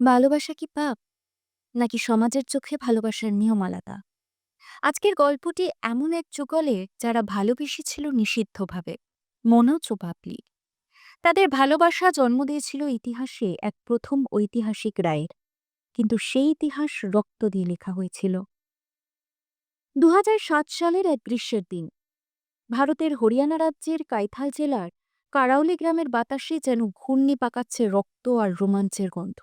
ভালোবাসা কি পাপ? নাকি সমাজের চোখে ভালোবাসার নিয়ম আলাদা? আজকের গল্পটি এমন এক যুগলে যারা ভালোবেসেছিল নিষিদ্ধভাবে মনোজ ও তাদের ভালোবাসা জন্ম দিয়েছিল ইতিহাসে এক প্রথম ঐতিহাসিক রায়ের, কিন্তু সেই ইতিহাস রক্ত দিয়ে লেখা হয়েছিল। দু হাজার সাত সালের এক গ্রীষ্মের দিন, ভারতের হরিয়ানা রাজ্যের কাইথাল জেলার কারাউলি গ্রামের বাতাসে যেন ঘূর্ণি পাকাচ্ছে রক্ত আর রোমাঞ্চের গন্ধ।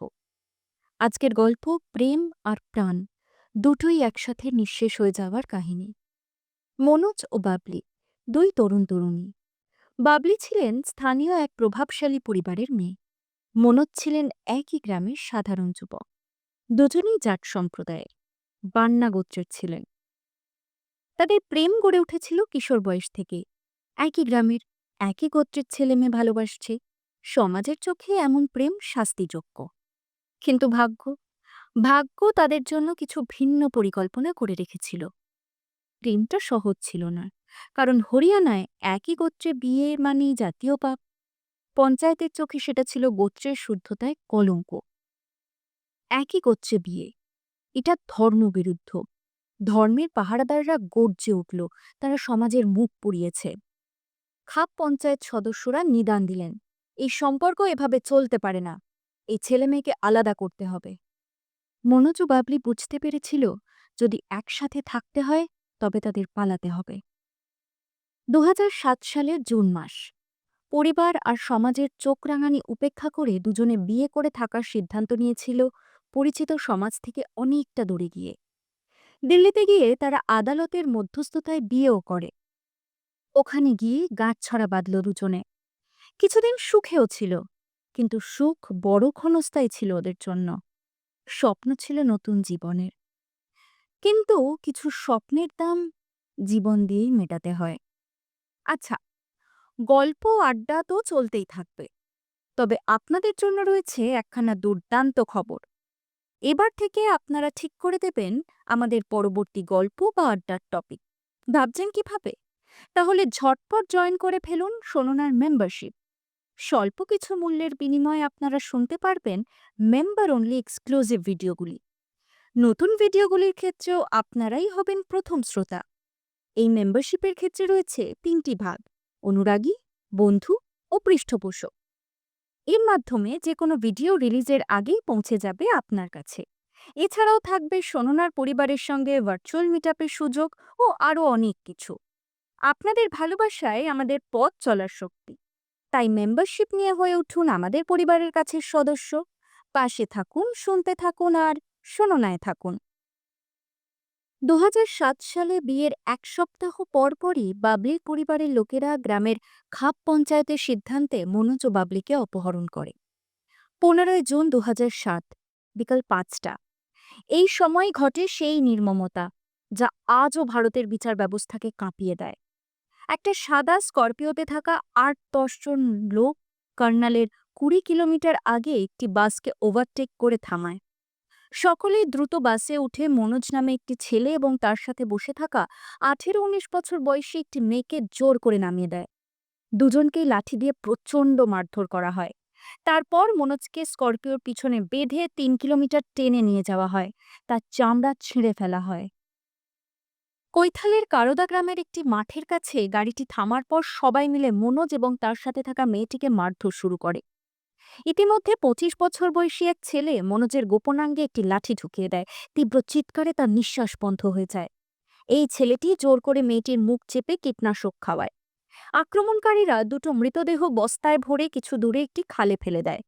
আজকের গল্প প্রেম আর প্রাণ, দুটোই একসাথে নিঃশেষ হয়ে যাওয়ার কাহিনী। মনোজ ও বাবলি, দুই তরুণ তরুণী। বাবলি ছিলেন স্থানীয় এক প্রভাবশালী পরিবারের মেয়ে। মনোজ ছিলেন একই গ্রামের সাধারণ যুবক। দুজনেই জাট সম্প্রদায়ের, বান্না গোত্রের ছিলেন। তাদের প্রেম গড়ে উঠেছিল কিশোর বয়স থেকে একই গ্রামের, একই গোত্রের ছেলে মেয়ে ভালোবাসছে। সমাজের চোখে এমন প্রেম শাস্তিযোগ্য। কিন্তু ভাগ্য ভাগ্য তাদের জন্য কিছু ভিন্ন পরিকল্পনা করে রেখেছিল। প্রেমটা সহজ ছিল না, কারণ হরিয়ানায় একই গোত্রে বিয়ে মানেই জাতীয় পাপ। পঞ্চায়েতের চোখে সেটা ছিল গোত্রের শুদ্ধতায় কলঙ্ক। একই গোত্রে বিয়ে, এটা ধর্মবিরুদ্ধ। ধর্মের পাহারাদাররা গর্জে উঠল, তারা সমাজের মুখ পুড়িয়েছে। খাপ পঞ্চায়েত সদস্যরা নিদান দিলেন, এই সম্পর্ক এভাবে চলতে পারে না। এই ছেলে মেয়েকে আলাদা করতে হবে। মনোজ বাবলি বুঝতে পেরেছিল, যদি একসাথে থাকতে হয়, তবে তাদের পালাতে হবে। দু হাজার সাত সালের জুন মাস, পরিবার আর সমাজের চোখ রাঙানি উপেক্ষা করে দুজনে বিয়ে করে থাকার সিদ্ধান্ত নিয়েছিল পরিচিত সমাজ থেকে অনেকটা দূরে গিয়ে। দিল্লিতে গিয়ে তারা আদালতের মধ্যস্থতায় বিয়েও করে। ওখানে গিয়ে গাছ গাঁটছড়া বাঁধল দুজনে। কিছুদিন সুখেও ছিল। কিন্তু সুখ বড় ক্ষণস্থায়ী ছিল ওদের জন্য। স্বপ্ন ছিল নতুন জীবনের। কিন্তু কিছু স্বপ্নের দাম জীবন দিয়েই মেটাতে হয়। আচ্ছা গল্প, আড্ডা তো চলতেই থাকবে। তবে আপনাদের জন্য রয়েছে একখানা দুর্দান্ত খবর। এবার থেকে আপনারা ঠিক করে দেবেন আমাদের পরবর্তী গল্প বা আড্ডার টপিক। ভাবছেন কীভাবে? তাহলে ঝটপট জয়েন করে ফেলুন সোননার মেম্বারশিপ। স্বল্প কিছু মূল্যের বিনিময়ে আপনারা শুনতে পারবেন মেম্বার অনলি এক্সক্লুসিভ ভিডিওগুলি। নতুন ভিডিওগুলির ক্ষেত্রেও আপনারাই হবেন প্রথম শ্রোতা। এই মেম্বারশিপের ক্ষেত্রে রয়েছে তিনটি ভাগ, অনুরাগী, বন্ধু ও পৃষ্ঠপোষক। এর মাধ্যমে যে কোনো ভিডিও রিলিজের আগেই পৌঁছে যাবে আপনার কাছে। এছাড়াও থাকবে সোননার পরিবারের সঙ্গে ভার্চুয়াল মিটআপের সুযোগ ও আরও অনেক কিছু। আপনাদের ভালোবাসায় আমাদের পথ চলার শক্তি। তাই মেম্বারশিপ নিয়ে হয়ে উঠুন আমাদের পরিবারের কাছের সদস্য। পাশে থাকুন, শুনতে থাকুন আর শোনায় থাকুন। দু হাজার সাত সালে বিয়ের এক সপ্তাহ পরপরই বাবলির পরিবারের লোকেরা গ্রামের খাপ পঞ্চায়েতের সিদ্ধান্তে মনোজ ও বাবলিকে অপহরণ করে। পনেরোই জুন দু হাজার সাত, বিকাল পাঁচটা। এই সময় ঘটে সেই নির্মমতা, যা আজও ভারতের বিচার ব্যবস্থাকে কাঁপিয়ে দেয়। একটা সাদা স্করপিওতে থাকা আট দশজন লোক কর্নালের কুড়ি কিলোমিটার আগে একটি বাসকে ওভারটেক করে থামায়। সকলেই দ্রুত বাসে উঠে মনোজ নামে একটি ছেলে এবং তার সাথে বসে থাকা আঠেরো উনিশ বছর বয়সী একটি মেয়েকে জোর করে নামিয়ে দেয়। দুজনকেই লাঠি দিয়ে প্রচণ্ড মারধর করা হয়। তারপর মনোজকে স্করপিওর পিছনে বেঁধে তিন কিলোমিটার টেনে নিয়ে যাওয়া হয়। তার চামড়া ছিঁড়ে ফেলা হয়। কৈথালের কারোদা গ্রামের একটি মাঠের কাছে গাড়িটি থামার পর সবাই মিলে মনোজ এবং তার সাথে থাকা মেয়েটিকে মারধর শুরু করে। ইতিমধ্যে পঁচিশ বছর বয়সী এক ছেলে মনোজের গোপনাঙ্গে একটি লাঠি ঢুকিয়ে দেয়। তীব্র চিৎকারে তার নিঃশ্বাস বন্ধ হয়ে যায়। এই ছেলেটি জোর করে মেয়েটির মুখ চেপে কীটনাশক খাওয়ায়। আক্রমণকারীরা দুটো মৃতদেহ বস্তায় ভরে কিছু দূরে একটি খালে ফেলে দেয়,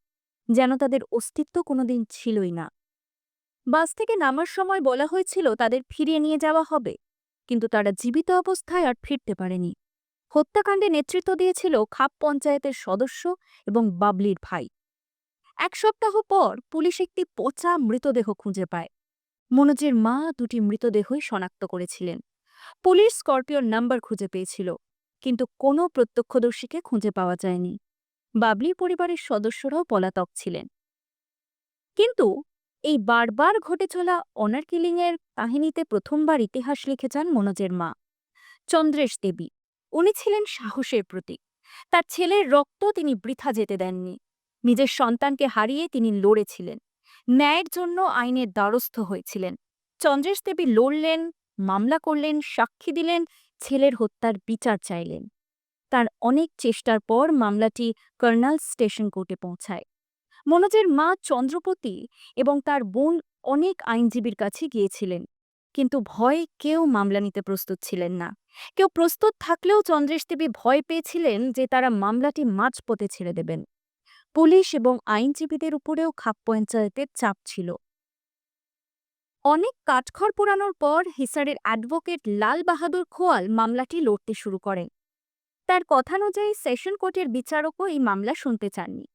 যেন তাদের অস্তিত্ব কোনোদিন ছিলই না। বাস থেকে নামার সময় বলা হয়েছিল তাদের ফিরিয়ে নিয়ে যাওয়া হবে। কিন্তু তারা জীবিত অবস্থায় আর ফিরতে পারেনি। হত্যাকাণ্ডে নেতৃত্ব দিয়েছিল খাপ পঞ্চায়েতের সদস্য এবং বাবলির ভাই। এক সপ্তাহ পর পুলিশ একটি পচা মৃতদেহ খুঁজে পায়। মনোজের মা দুটি মৃতদেহই শনাক্ত করেছিলেন। পুলিশ স্করপিওর নাম্বার খুঁজে পেয়েছিল, কিন্তু কোনো প্রত্যক্ষদর্শীকে খুঁজে পাওয়া যায়নি। বাবলির পরিবারের সদস্যরাও পলাতক ছিলেন। কিন্তু এই বারবার ঘটে চলা অনার কিলিংয়ের কাহিনীতে প্রথমবার ইতিহাস লিখে যান মনোজের মা। চন্দ্রেশ দেবী, উনি ছিলেন সাহসের প্রতীক। তার ছেলের রক্ত তিনি বৃথা যেতে দেননি। নিজের সন্তানকে হারিয়ে তিনি লড়েছিলেন। ন্যায়ের জন্য আইনের দ্বারস্থ হয়েছিলেন। চন্দ্রেশ দেবী লড়লেন, মামলা করলেন, সাক্ষী দিলেন, ছেলের হত্যার বিচার চাইলেন। তার অনেক চেষ্টার পর মামলাটি কর্নাল স্টেশন কোর্টে পৌঁছায়। মনোজের মা চন্দ্রপতি এবং তার বোন অনেক আইনজীবীর কাছে গিয়েছিলেন। কিন্তু ভয়ে কেউ মামলা নিতে প্রস্তুত ছিলেন না। কেউ প্রস্তুত থাকলেও চন্দ্রেশ দেবী ভয় পেয়েছিলেন যে তারা মামলাটি মাঝপথে ছেড়ে দেবেন। পুলিশ এবং আইনজীবীদের উপরেও খাপ পঞ্চায়েতের চাপ ছিল। অনেক কাঠখড় পোড়ানোর পর হিসারের অ্যাডভোকেট লাল বাহাদুর খোয়াল মামলাটি লড়তে শুরু করেন। তার কথানুযায়ী সেশন কোর্টের বিচারকও এই মামলা শুনতে চাননি।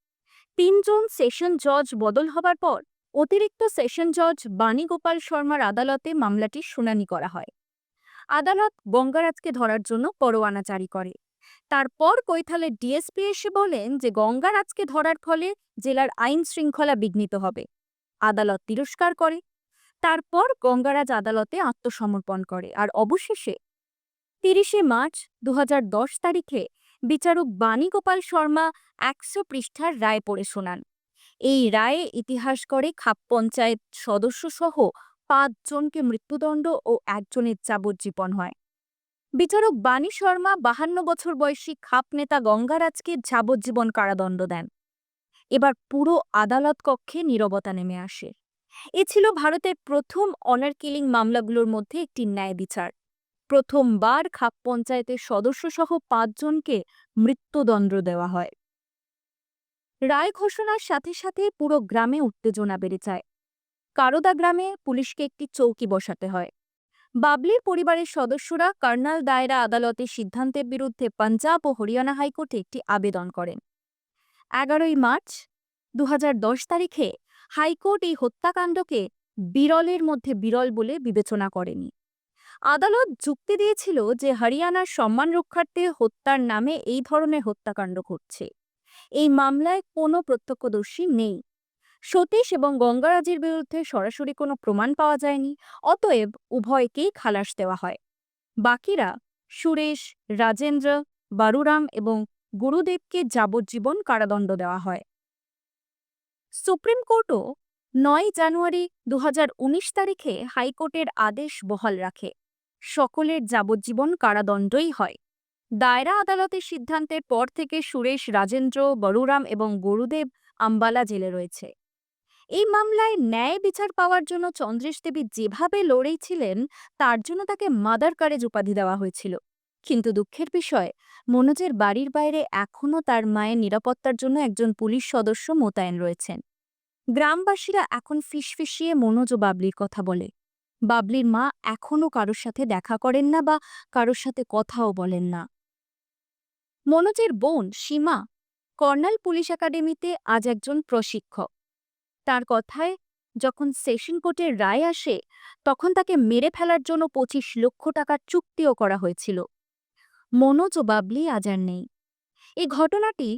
তিনজন সেশন জজ বদল হবার পর অতিরিক্ত সেশন জজ বাণীগোপাল শর্মার আদালতে মামলাটি শুনানি করা হয়। আদালত গঙ্গারাজকে ধরার জন্য পরোয়ানা জারি করে। তারপর কৈথালের ডিএসপি এসে বলেন যে গঙ্গারাজকে ধরার ফলে জেলার আইন শৃঙ্খলা বিঘ্নিত হবে। আদালত তিরস্কার করে। তারপর গঙ্গারাজ আদালতে আত্মসমর্পণ করে। আর অবশেষে তিরিশে মার্চ দু হাজার দশ তারিখে বিচারক বাণীগোপাল শর্মা একশো পৃষ্ঠার রায় পড়ে শোনান। এই রায়ে ইতিহাস করে খাপ পঞ্চায়েত সদস্য সহ পাঁচজনকে মৃত্যুদণ্ড ও একজনের যাবজ্জীবন হয়। বিচারক বাণী শর্মা বাহান্ন বছর বয়সী খাপ নেতা গঙ্গারাজকে যাবজ্জীবন কারাদণ্ড দেন। এবার পুরো আদালত কক্ষে নীরবতা নেমে আসে। এ ছিল ভারতের প্রথম অনার কিলিং মামলাগুলোর মধ্যে একটি ন্যায় বিচার। প্রথমবার খাপ পঞ্চায়েতের সদস্যসহ পাঁচজনকে মৃত্যুদণ্ড দেওয়া হয়। রায় ঘোষণার সাথে সাথে পুরো গ্রামে উত্তেজনা বেড়ে যায়। কারোদা গ্রামে পুলিশকে একটি চৌকি বসাতে হয়। বাবলির পরিবারের সদস্যরা কর্নাল দায়রা আদালতের সিদ্ধান্তের বিরুদ্ধে পাঞ্জাব ও হরিয়ানা হাইকোর্টে একটি আবেদন করেন। এগারোই মার্চ দু হাজার দশ তারিখে হাইকোর্ট এই হত্যাকাণ্ডকে বিরলের মধ্যে বিরল বলে বিবেচনা করেনি। আদালত যুক্তি দিয়েছিল যে হরিয়ানার সম্মান রক্ষার্থে হত্যার নামে এই ধরনের হত্যাকাণ্ড ঘটছে। এই মামলায় কোনো প্রত্যক্ষদর্শী নেই। সতীশ এবং গঙ্গারাজের বিরুদ্ধে সরাসরি কোনো প্রমাণ পাওয়া যায়নি, অতএব উভয়কেই খালাস দেওয়া হয়। বাকিরা সুরেশ, রাজেন্দ্র, বারুরাম এবং গুরুদেবকে যাবজ্জীবন কারাদণ্ড দেওয়া হয়। সুপ্রিম কোর্টও নয় জানুয়ারি দু হাজার উনিশ তারিখে হাইকোর্টের আদেশ বহাল রাখে। সকলের যাবজ্জীবন কারাদণ্ডই হয়। দায়রা আদালতের সিদ্ধান্তের পর থেকে সুরেশ, রাজেন্দ্র, বড়ুরাম এবং গুরুদেব আম্বালা জেলে রয়েছে। এই মামলায় ন্যায় বিচার পাওয়ার জন্য চন্দ্রেশ দেবী যেভাবে লড়েছিলেন, তার জন্য তাকে মাদার কারেজ উপাধি দেওয়া হয়েছিল। কিন্তু দুঃখের বিষয়, মনোজের বাড়ির বাইরে এখনও তার মায়ের নিরাপত্তার জন্য একজন পুলিশ সদস্য মোতায়েন রয়েছেন। গ্রামবাসীরা এখন ফিসফিসিয়ে মনোজ ও বাবলির কথা বলে। বাবলির মা এখনও কারোর সাথে দেখা করেন না বা কারোর সাথে কথাও বলেন না। মনোজের বোন সীমা কর্নাল পুলিশ একাডেমিতে আজ একজন প্রশিক্ষক। তার কথায় যখন সেশন কোর্টের রায় আসে, তখন তাকে মেরে ফেলার জন্য পঁচিশ লক্ষ টাকার চুক্তিও করা হয়েছিল। মনোজ ও বাবলি আজ আর নেই। এই ঘটনাটি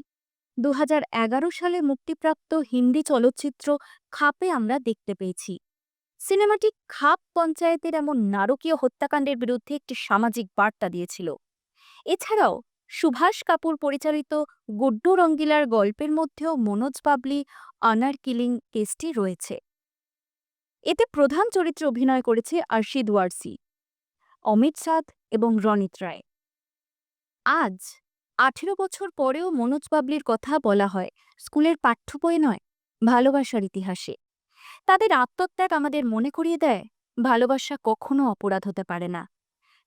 দু হাজার এগারো সালে মুক্তিপ্রাপ্ত হিন্দি চলচ্চিত্র খাপে আমরা দেখতে পেয়েছি। সিনেমাটি খাপ পঞ্চায়েতের এমন নারকীয় হত্যাকাণ্ডের বিরুদ্ধে একটি সামাজিক বার্তা দিয়েছিল। এছাড়াও, সুভাষ কাপুর পরিচালিত গুড্ডু রঙ্গিলার গল্পের মধ্যেও মনোজ বাবলি, আনার কিলিং কেসটি রয়েছে। এতে প্রধান চরিত্রে অভিনয় করেছে আরশিদ ওয়ারসি, অমিত সাদ এবং রনিত রায়। আজ, আঠেরো বছর পরেও মনোজ বাবলির কথা বলা হয়, স্কুলের পাঠ্য বই নয়, ভালোবাসার ইতিহাসে। তাদের আত্মত্যাগ আমাদের মনে করিয়ে দেয়। ভালোবাসা কখনো অপরাধ হতে পারে না।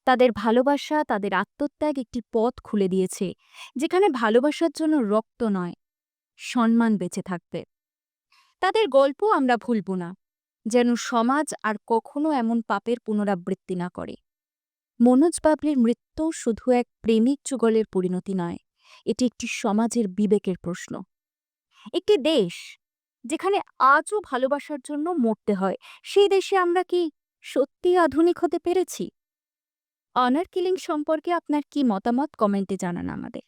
তাদের ভালোবাসা, তাদের আত্মত্যাগ একটি পথ খুলে দিয়েছে, যেখানে ভালোবাসার জন্য রক্ত নয়, সম্মান বেঁচে থাকবে। তাদের গল্প আমরা ভুলব না, যেন সমাজ আর কখনো এমন পাপের পুনরাবৃত্তি না করে। মনোজ বাবলির মৃত্যু শুধু এক প্রেমিক যুগলের পরিণতি নয়, এটি একটি সমাজের বিবেকের প্রশ্ন। একটি দেশ যেখানে আজও ভালোবাসার জন্য মরতে হয়। সেই দেশে আমরা কি সত্যি আধুনিক হতে পেরেছি? অনার কিলিং সম্পর্কে আপনার কি মতামত? কমেন্টে জানান আমাদের।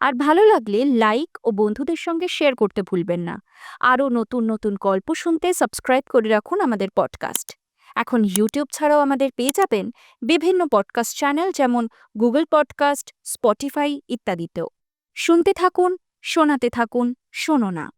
আর ভালো লাগলে লাইক ও বন্ধুদের সঙ্গে শেয়ার করতে ভুলবেন না। আরও নতুন নতুন গল্প শুনতে সাবস্ক্রাইব করে রাখুন আমাদের পডকাস্ট এখন ইউটিউব ছাড়াও আমাদের পেয়ে যাবেন বিভিন্ন পডকাস্ট চ্যানেল যেমন গুগল পডকাস্ট স্পটিফাই ইত্যাদিতেও। শুনতে থাকুন, শোনাতে থাকুন, শোনো না।